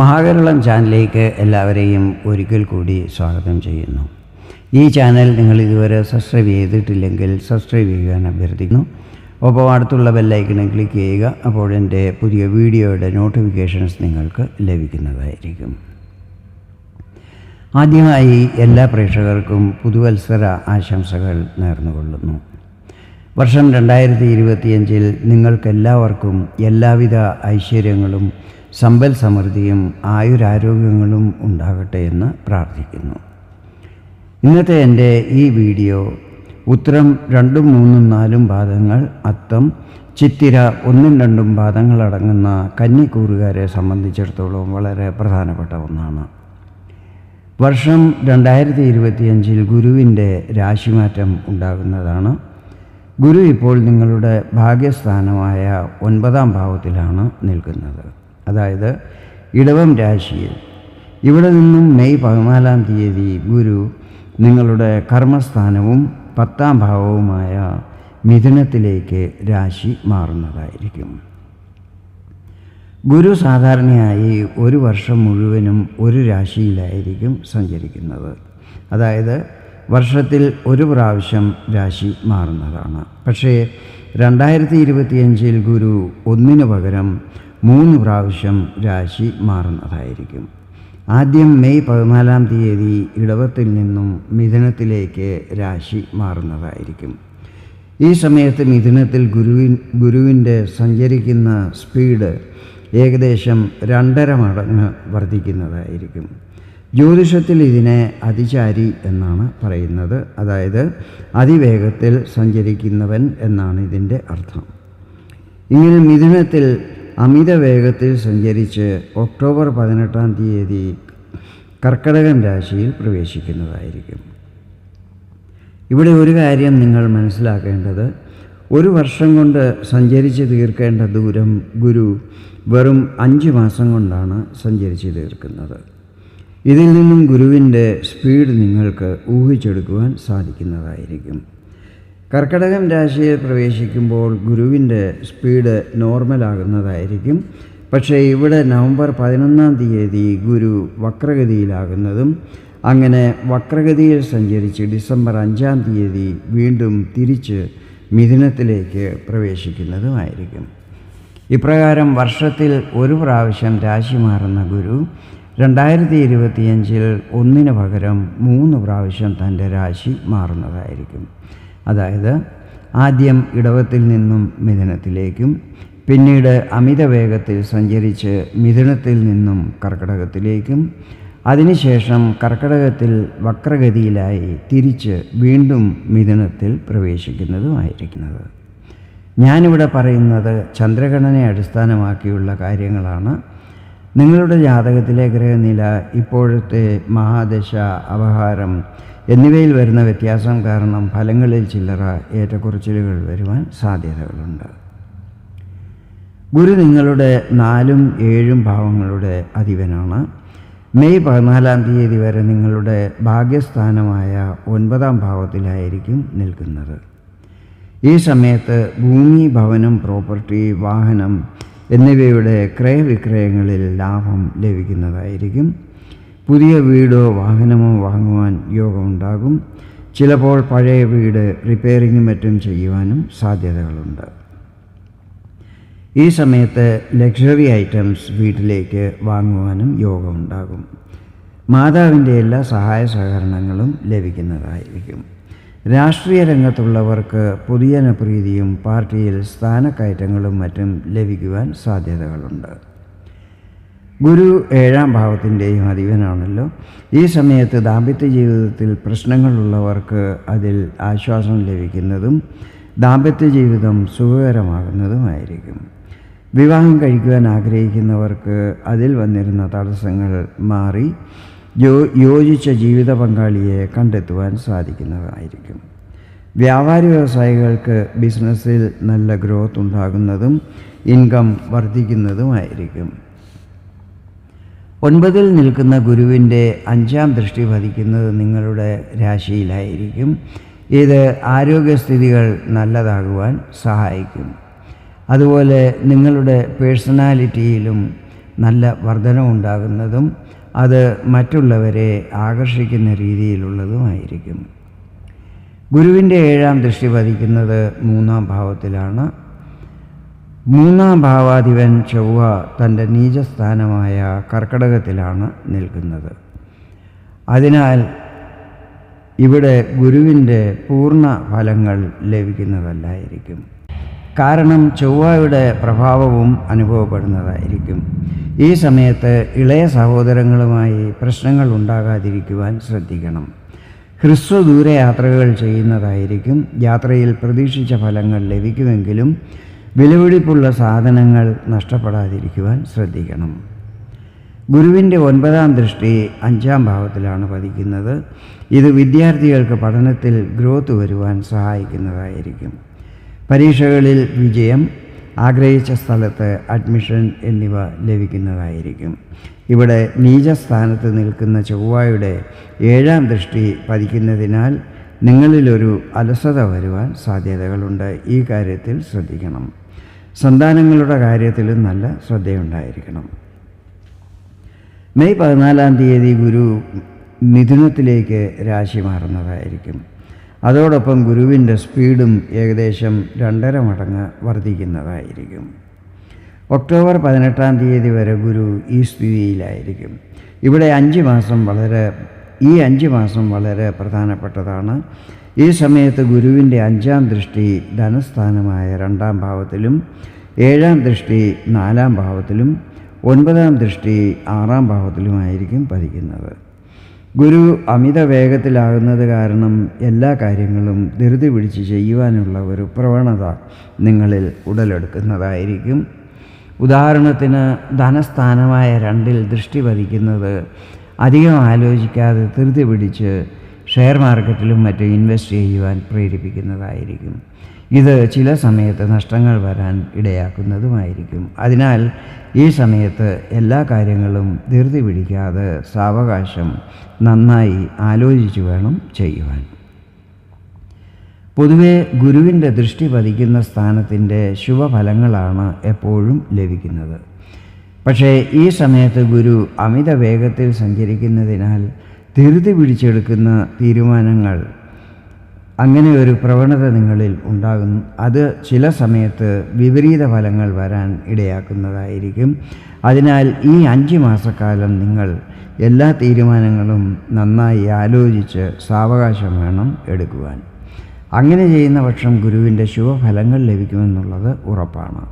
മഹാകേരളം ചാനലിലേക്ക് എല്ലാവരെയും ഒരിക്കൽ കൂടി സ്വാഗതം ചെയ്യുന്നു. ഈ ചാനൽ നിങ്ങൾ ഇതുവരെ സബ്സ്ക്രൈബ് ചെയ്തിട്ടില്ലെങ്കിൽ സബ്സ്ക്രൈബ് ചെയ്യാൻ അഭ്യർത്ഥിക്കുന്നു. ഒപ്പം അടുത്തുള്ള ബെല്ലൈക്കണിൽ ക്ലിക്ക് ചെയ്യുക അപ്പോൾ എന്റെ പുതിയ വീഡിയോയുടെ നോട്ടിഫിക്കേഷൻസ് നിങ്ങൾക്ക് ലഭിക്കുന്നതായിരിക്കും. ആദ്യമായി എല്ലാ പ്രേക്ഷകർക്കും പുതുവത്സര ആശംസകൾ നേർന്നുകൊള്ളുന്നു. വർഷം രണ്ടായിരത്തി ഇരുപത്തിയഞ്ചിൽ നിങ്ങൾക്കെല്ലാവർക്കും എല്ലാവിധ ഐശ്വര്യങ്ങളും സമ്പൽ സമൃദ്ധിയും ആയുരാരോഗ്യങ്ങളും ഉണ്ടാകട്ടെ എന്ന് പ്രാർത്ഥിക്കുന്നു. ഇന്നത്തെ എന്റെ ഈ വീഡിയോ ഉത്തരം രണ്ടും മൂന്നും നാലും പാദങ്ങൾ അത്തം ചിത്തിര ഒന്നും രണ്ടും പാദങ്ങളടങ്ങുന്ന കന്നിക്കൂറുകാരെ സംബന്ധിച്ചിടത്തോളം വളരെ പ്രധാനപ്പെട്ട ഒന്നാണ്. വർഷം രണ്ടായിരത്തി ഇരുപത്തിയഞ്ചിൽ ഗുരുവിന്റെ രാശിമാറ്റം ഉണ്ടാകുന്നതാണ്. ഗുരു ഇപ്പോൾ നിങ്ങളുടെ ഭാഗ്യസ്ഥാനമായ ഒൻപതാം ഭാവത്തിലാണ് നിൽക്കുന്നത്. അതായത് ഇടവം രാശിയിൽ. ഇവിടെ നിന്നും മെയ് പതിനാലാം തീയതി ഗുരു നിങ്ങളുടെ കർമ്മസ്ഥാനവും പത്താം ഭാവവുമായ മിഥുനത്തിലേക്ക് രാശി മാറുന്നതായിരിക്കും. ഗുരു സാധാരണയായി ഒരു വർഷം മുഴുവനും ഒരു രാശിയിലായിരിക്കും സഞ്ചരിക്കുന്നത്. അതായത് വർഷത്തിൽ ഒരു പ്രാവശ്യം രാശി മാറുന്നതാണ്. പക്ഷേ രണ്ടായിരത്തി ഇരുപത്തിയഞ്ചിൽ ഗുരു ഒന്നിനു പകരം മൂന്ന് പ്രാവശ്യം രാശി മാറുന്നതായിരിക്കും. ആദ്യം മെയ് പതിനാലാം തീയതി ഇടവത്തിൽ നിന്നും മിഥുനത്തിലേക്ക് രാശി മാറുന്നതായിരിക്കും. ഈ സമയത്ത് മിഥുനത്തിൽ ഗുരുവിൻ ഗുരുവിന്റെ സഞ്ചരിക്കുന്ന സ്പീഡ് ഏകദേശം രണ്ടര മടങ്ങ് വർദ്ധിക്കുന്നതായിരിക്കും. ജ്യോതിഷത്തിൽ ഇതിനെ അതിചാരി എന്നാണ് പറയുന്നത്. അതായത് അതിവേഗത്തിൽ സഞ്ചരിക്കുന്നവൻ എന്നാണ് ഇതിന്റെ അർത്ഥം. ഇങ്ങനെ മിഥുനത്തിൽ അമിത വേഗത്തിൽ സഞ്ചരിച്ച് ഒക്ടോബർ പതിനെട്ടാം തീയതി കർക്കടകൻ രാശിയിൽ പ്രവേശിക്കുന്നതായിരിക്കും. ഇവിടെ ഒരു കാര്യം നിങ്ങൾ മനസ്സിലാക്കേണ്ടത്. ഒരു വർഷം കൊണ്ട് സഞ്ചരിച്ച് തീർക്കേണ്ട ദൂരം ഗുരു വെറും അഞ്ച് മാസം കൊണ്ടാണ് സഞ്ചരിച്ച് തീർക്കുന്നത്. ഇതിൽ നിന്നും ഗുരുവിന്റെ സ്പീഡ് നിങ്ങൾക്ക് ഊഹിച്ചെടുക്കുവാൻ സാധിക്കുന്നതായിരിക്കും. കർക്കടകം രാശിയിൽ പ്രവേശിക്കുമ്പോൾ ഗുരുവിന്റെ സ്പീഡ് നോർമലാകുന്നതായിരിക്കും. പക്ഷേ ഇവിടെ നവംബർ പതിനൊന്നാം തീയതി ഗുരു വക്രഗതിയിലാകുന്നതും അങ്ങനെ വക്രഗതിയിൽ സഞ്ചരിച്ച് ഡിസംബർ അഞ്ചാം തീയതി വീണ്ടും തിരിച്ച് മിഥുനത്തിലേക്ക് പ്രവേശിക്കുന്നതുമായിരിക്കും. ഇപ്രകാരം വർഷത്തിൽ ഒരു പ്രാവശ്യം രാശി മാറുന്ന ഗുരു രണ്ടായിരത്തി ഇരുപത്തിയഞ്ചിൽ ഒന്നിന് പകരം മൂന്ന് പ്രാവശ്യം തന്റെ രാശി മാറുന്നതായിരിക്കും. അതായത് ആദ്യം ഇടവത്തിൽ നിന്നും മിഥുനത്തിലേക്കും പിന്നീട് അമിത വേഗത്തിൽ സഞ്ചരിച്ച് മിഥുനത്തിൽ നിന്നും കർക്കടകത്തിലേക്കും അതിനുശേഷം കർക്കടകത്തിൽ വക്രഗതിയിലായി തിരിച്ച് വീണ്ടും മിഥുനത്തിൽ പ്രവേശിക്കുന്നതുമായിരിക്കുന്നത്. ഞാനിവിടെ പറയുന്നത് ചന്ദ്രഗണനെ അടിസ്ഥാനമാക്കിയുള്ള കാര്യങ്ങളാണ്. നിങ്ങളുടെ ജാതകത്തിലെ ഗ്രഹനില ഇപ്പോഴത്തെ മഹാദശ അപഹാരം എന്നിവയിൽ വരുന്ന വ്യത്യാസം കാരണം ഫലങ്ങളിൽ ചില്ലറ ഏറ്റക്കുറച്ചിലുകൾ വരുവാൻ സാധ്യതകളുണ്ട്. ഗുരു നിങ്ങളുടെ നാലും ഏഴും ഭാവങ്ങളുടെ അധിപനാണ്. മെയ് പതിനാലാം തീയതി വരെ നിങ്ങളുടെ ഭാഗ്യസ്ഥാനമായ ഒൻപതാം ഭാവത്തിലായിരിക്കും നിൽക്കുന്നത്. ഈ സമയത്ത് ഭൂമി ഭവനം പ്രോപ്പർട്ടി വാഹനം എന്നിവയുടെ ക്രയവിക്രയങ്ങളിൽ ലാഭം ലഭിക്കുന്നതായിരിക്കും. പുതിയ വീടോ വാഹനമോ വാങ്ങുവാൻ യോഗമുണ്ടാകും. ചിലപ്പോൾ പഴയ വീട് റിപ്പയറിങ്ങും മറ്റും ചെയ്യുവാനും സാധ്യതകളുണ്ട്. ഈ സമയത്ത് ലക്ഷറി ഐറ്റംസ് വീട്ടിലേക്ക് വാങ്ങുവാനും യോഗമുണ്ടാകും. മാതാവിന്റെ എല്ലാ സഹായ സഹകരണങ്ങളും ലഭിക്കുന്നതായിരിക്കും. രാഷ്ട്രീയ രംഗത്തുള്ളവർക്ക് പുതിയ പ്രീതിയും പാർട്ടിയിൽ സ്ഥാനക്കയറ്റങ്ങളും മറ്റും ലഭിക്കുവാൻ സാധ്യതകളുണ്ട്. ഗുരു ഏഴാം ഭാവത്തിന്റെയും അധിപനാണല്ലോ. ഈ സമയത്ത് ദാമ്പത്യ ജീവിതത്തിൽ പ്രശ്നങ്ങളുള്ളവർക്ക് അതിൽ ആശ്വാസം ലഭിക്കുന്നതും ദാമ്പത്യ ജീവിതം സുഖകരമാകുന്നതുമായിരിക്കും. വിവാഹം കഴിക്കുവാൻ ആഗ്രഹിക്കുന്നവർക്ക് അതിൽ വന്നിരുന്ന തടസ്സങ്ങൾ മാറി യോ യോജിച്ച ജീവിത പങ്കാളിയെ കണ്ടെത്തുവാൻ സാധിക്കുന്നതായിരിക്കും. വ്യാപാരി വ്യവസായികൾക്ക് ബിസിനസ്സിൽ നല്ല ഗ്രോത്ത് ഉണ്ടാകുന്നതും ഇൻകം വർദ്ധിക്കുന്നതുമായിരിക്കും. ഒൻപതിൽ നിൽക്കുന്ന ഗുരുവിന്റെ അഞ്ചാം ദൃഷ്ടി പതിക്കുന്നത് നിങ്ങളുടെ രാശിയിലായിരിക്കും. ഇത് ആരോഗ്യസ്ഥിതികൾ നല്ലതാകുവാൻ സഹായിക്കും. അതുപോലെ നിങ്ങളുടെ പേഴ്സണാലിറ്റിയിലും നല്ല വർധനമുണ്ടാകുന്നതും അത് മറ്റുള്ളവരെ ആകർഷിക്കുന്ന രീതിയിലുള്ളതുമായിരിക്കും. ഗുരുവിന്റെ ഏഴാം ദൃഷ്ടി പതിക്കുന്നത് മൂന്നാം ഭാവത്തിലാണ്. മൂന്നാം ഭാവാധിപൻ ചൊവ്വ തന്റെ നീചസ്ഥാനമായ കർക്കടകത്തിലാണ് നിൽക്കുന്നത്. അതിനാൽ ഇവിടെ ഗുരുവിന്റെ പൂർണ ഫലങ്ങൾ ലഭിക്കുന്നതല്ലായിരിക്കും. കാരണം ചൊവ്വയുടെ പ്രഭാവവും അനുഭവപ്പെടുന്നതായിരിക്കും. ഈ സമയത്ത് ഇളയ സഹോദരങ്ങളുമായി പ്രശ്നങ്ങൾ ഉണ്ടാകാതിരിക്കുവാൻ ശ്രദ്ധിക്കണം. ഹ്രസ്വ ദൂരയാത്രകൾ ചെയ്യുന്നതായിരിക്കും. യാത്രയിൽ പ്രതീക്ഷിച്ച ഫലങ്ങൾ ലഭിക്കുമെങ്കിലും വിലപിടിപ്പുള്ള സാധനങ്ങൾ നഷ്ടപ്പെടാതിരിക്കുവാൻ ശ്രദ്ധിക്കണം. ഗുരുവിന്റെ ഒൻപതാം ദൃഷ്ടി അഞ്ചാം ഭാവത്തിലാണ് പതിക്കുന്നത്. ഇത് വിദ്യാർത്ഥികൾക്ക് പഠനത്തിൽ ഗ്രോത്ത് വരുവാൻ സഹായിക്കുന്നതായിരിക്കും. പരീക്ഷകളിൽ വിജയം ആഗ്രഹിച്ച സ്ഥലത്ത് അഡ്മിഷൻ എന്നിവ ലഭിക്കുന്നതായിരിക്കും. ഇവിടെ നീചസ്ഥാനത്ത് നിൽക്കുന്ന ചൊവ്വായുടെ ഏഴാം ദൃഷ്ടി പതിക്കുന്നതിനാൽ നിങ്ങളിലൊരു അലസത വരുവാൻ സാധ്യതകളുണ്ട്. ഈ കാര്യത്തിൽ ശ്രദ്ധിക്കണം. സന്താനങ്ങളുടെ കാര്യത്തിലും നല്ല ശ്രദ്ധയുണ്ടായിരിക്കണം. മെയ് പതിനാലാം തീയതി ഗുരു മിഥുനത്തിലേക്ക് രാശി മാറുന്നതായിരിക്കും. അതോടൊപ്പം ഗുരുവിന്റെ സ്പീഡും ഏകദേശം രണ്ടര മടങ്ങ് വർദ്ധിക്കുന്നതായിരിക്കും. ഒക്ടോബർ പതിനെട്ടാം തീയതി വരെ ഗുരു ഈ സ്ഥിതിയിലായിരിക്കും. ഇവിടെ അഞ്ച് മാസം വളരെ ഈ അഞ്ച് മാസം വളരെ പ്രധാനപ്പെട്ടതാണ്. ഈ സമയത്ത് ഗുരുവിന്റെ അഞ്ചാം ദൃഷ്ടി ധനസ്ഥാനമായ രണ്ടാം ഭാവത്തിലും ഏഴാം ദൃഷ്ടി നാലാം ഭാവത്തിലും ഒൻപതാം ദൃഷ്ടി ആറാം ഭാവത്തിലുമായിരിക്കും പതിക്കുന്നത്. ഗുരു അമിത വേഗത്തിലാകുന്നത് കാരണം എല്ലാ കാര്യങ്ങളും ധൃതി പിടിച്ച് ചെയ്യുവാനുള്ള ഒരു പ്രവണത നിങ്ങളിൽ ഉടലെടുക്കുന്നതായിരിക്കും. ഉദാഹരണത്തിന് ധനസ്ഥാനമായ രണ്ടിൽ ദൃഷ്ടി പതിക്കുന്നത് അധികം ആലോചിക്കാതെ ധൃതി പിടിച്ച് ഷെയർ മാർക്കറ്റിലും മറ്റും ഇൻവെസ്റ്റ് ചെയ്യുവാൻ പ്രേരിപ്പിക്കുന്നതായിരിക്കും. ഇത് ചില സമയത്ത് നഷ്ടങ്ങൾ വരാൻ ഇടയാക്കുന്നതുമായിരിക്കും. അതിനാൽ ഈ സമയത്ത് എല്ലാ കാര്യങ്ങളും ധൃതി പിടിക്കാതെ സാവകാശം നന്നായി ആലോചിച്ചു വേണം ചെയ്യുവാൻ. പൊതുവെ ഗുരുവിന്റെ ദൃഷ്ടി പതിക്കുന്ന സ്ഥാനത്തിന്റെ ശുഭഫലങ്ങളാണ് എപ്പോഴും ലഭിക്കുന്നത്. പക്ഷേ ഈ സമയത്ത് ഗുരു അമിത വേഗത്തിൽ സഞ്ചരിക്കുന്നതിനാൽ ധൃതി പിടിച്ചെടുക്കുന്ന തീരുമാനങ്ങൾ അങ്ങനെ ഒരു പ്രവണത നിങ്ങളിൽ ഉണ്ടാകുന്നു. അത് ചില സമയത്ത് വിപരീത ഫലങ്ങൾ വരാൻ ഇടയാക്കുന്നതായിരിക്കും. അതിനാൽ ഈ അഞ്ച് മാസക്കാലം നിങ്ങൾ എല്ലാ തീരുമാനങ്ങളും നന്നായി ആലോചിച്ച് സാവകാശം വേണം എടുക്കുവാൻ. അങ്ങനെ ചെയ്യുന്ന പക്ഷം ഗുരുവിന്റെ ശുഭഫലങ്ങൾ ലഭിക്കുമെന്നുള്ളത് ഉറപ്പാണ്.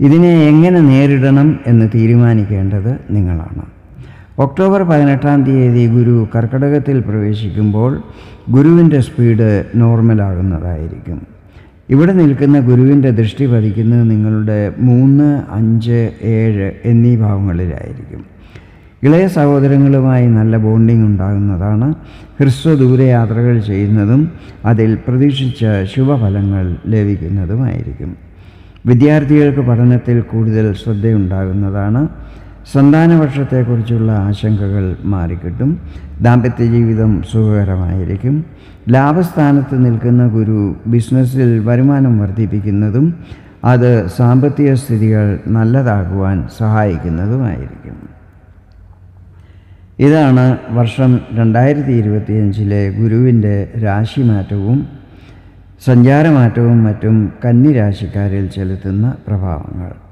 ഇതിനെ എങ്ങനെ നേരിടണം എന്ന് തീരുമാനിക്കേണ്ടത് നിങ്ങളാണ്. ഒക്ടോബർ പതിനെട്ടാം തീയതി ഗുരു കർക്കടകത്തിൽ പ്രവേശിക്കുമ്പോൾ ഗുരുവിന്റെ സ്പീഡ് നോർമലാകുന്നതായിരിക്കും. ഇവിടെ നിൽക്കുന്ന ഗുരുവിന്റെ ദൃഷ്ടി പതിക്കുന്നത് നിങ്ങളുടെ മൂന്ന് അഞ്ച് ഏഴ് എന്നീ ഭാവങ്ങളിലായിരിക്കും. ഇളയ സഹോദരങ്ങളുമായി നല്ല ബോണ്ടിങ് ഉണ്ടാകുന്നതാണ്. ഹ്രസ്വ ദൂരയാത്രകൾ ചെയ്യുന്നതും അതിൽ പ്രതീക്ഷിച്ച ശുഭഫലങ്ങൾ ലഭിക്കുന്നതുമായിരിക്കും. വിദ്യാർത്ഥികൾക്ക് പഠനത്തിൽ കൂടുതൽ ശ്രദ്ധയുണ്ടാകുന്നതാണ്. സന്താനപക്ഷത്തെക്കുറിച്ചുള്ള ആശങ്കകൾ മാറിക്കിട്ടും. ദാമ്പത്യ ജീവിതം സുഖകരമായിരിക്കും. ലാഭസ്ഥാനത്ത് നിൽക്കുന്ന ഗുരു ബിസിനസ്സിൽ വരുമാനം വർദ്ധിപ്പിക്കുന്നതും അത് സാമ്പത്തിക സ്ഥിതികൾ നല്ലതാകുവാൻ സഹായിക്കുന്നതുമായിരിക്കും. ഇതാണ് വർഷം രണ്ടായിരത്തി ഇരുപത്തിയഞ്ചിലെ ഗുരുവിന്റെ രാശിമാറ്റവും സഞ്ചാരമാറ്റവും മറ്റും കന്നിരാശിക്കാരിൽ ചെലുത്തുന്ന പ്രഭാവങ്ങൾ.